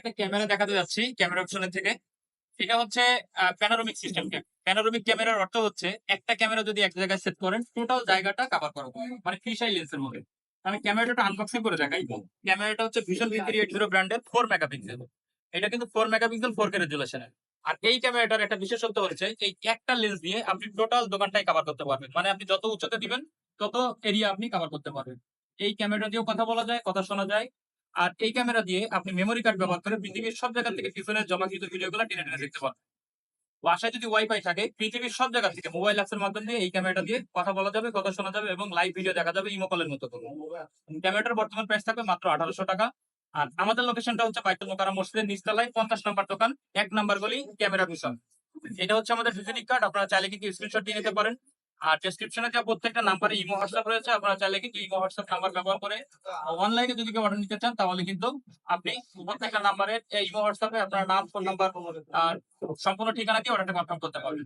একটা ক্যামেরা দেখাতে যাচ্ছি ক্যামেরা অপশনের থেকে। এটা হচ্ছে প্যানোরামিক সিস্টেম প্যানোরামিক ক্যামেরার অর্থ হচ্ছে একটা ক্যামেরা যদি এক জায়গায় সেট করেন টোটাল জায়গাটা কভার করব মানে ফিশাই লেন্সের মধ্যে। আমি ক্যামেরাটা আনবক্সিং করে দেখাই। ক্যামেরাটা হচ্ছে vision V three eight zero ব্র্যান্ডের ফোর মেগাপিক্সেল এটা কিন্তু ফোর মেগাপিক্সেল ফোর কে রেজুলেশনের আর এই ক্যামেরাটার একটা বিশেষত্ব হচ্ছে এই একটা লেন্স দিয়ে আপনি টোটাল দোকানটাই কভার করতে পারবেন। মানে আপনি যত উচ্চতে দিবেন তত এরিয়া আপনি কভার করতে পারবেন। এই ক্যামেরা দিয়েও কথা বলা যায় কথা শোনা যায়। আর এই ক্যামেরা দিয়ে আপনি মেমোরি কার্ড ব্যবহার করে পৃথিবীর সব জায়গা থেকে পিছনে জমাকৃত ভিডিওগুলো টেনে টেনে দেখতে পারবেন। বাসায় যদি ওয়াইফাই থাকে, পৃথিবীর সব জায়গা থেকে মোবাইল অ্যাপসের মাধ্যমে দিয়ে এই ক্যামেরাটা দিয়ে কথা বলা যাবে, কথা শোনা যাবে এবং লাইভ ভিডিও দেখা যাবে ইমো কলের মতো করে। ক্যামেরাটার বর্তমান প্রাইস থাকবে মাত্র আঠারোশো টাকা। আর আমাদের লোকেশনটা হচ্ছে বাইতুল মোকাররম মসজিদের নিচতলায় পঞ্চাশ নম্বর দোকান, এক নম্বর গলি, ক্যামেরা ভিশন এটা হচ্ছে আমাদের ভিজিটিং কার্ড আপনারা চাইলে কিন্তু স্ক্রিনশট দিয়ে নিতে পারেন। আর ডেসক্রিপশনে যা প্রত্যেকটা নাম্বারে ইমো হোয়াটসঅ্যাপ রয়েছে, আপনারা চাইলে কিন্তু ইমো হোয়াটসঅ্যাপ নাম্বার ব্যবহার করে অনলাইনে যদি কেউ অর্ডার নিতে চান, তাহলে কিন্তু আপনি প্রত্যেকটা নাম্বারে ইমো হোয়াটসঅ্যাপে আপনার নাম ফোন নাম্বার আর সম্পূর্ণ ঠিকানা দিয়ে অর্ডারটা কনফার্ম করতে পারবেন।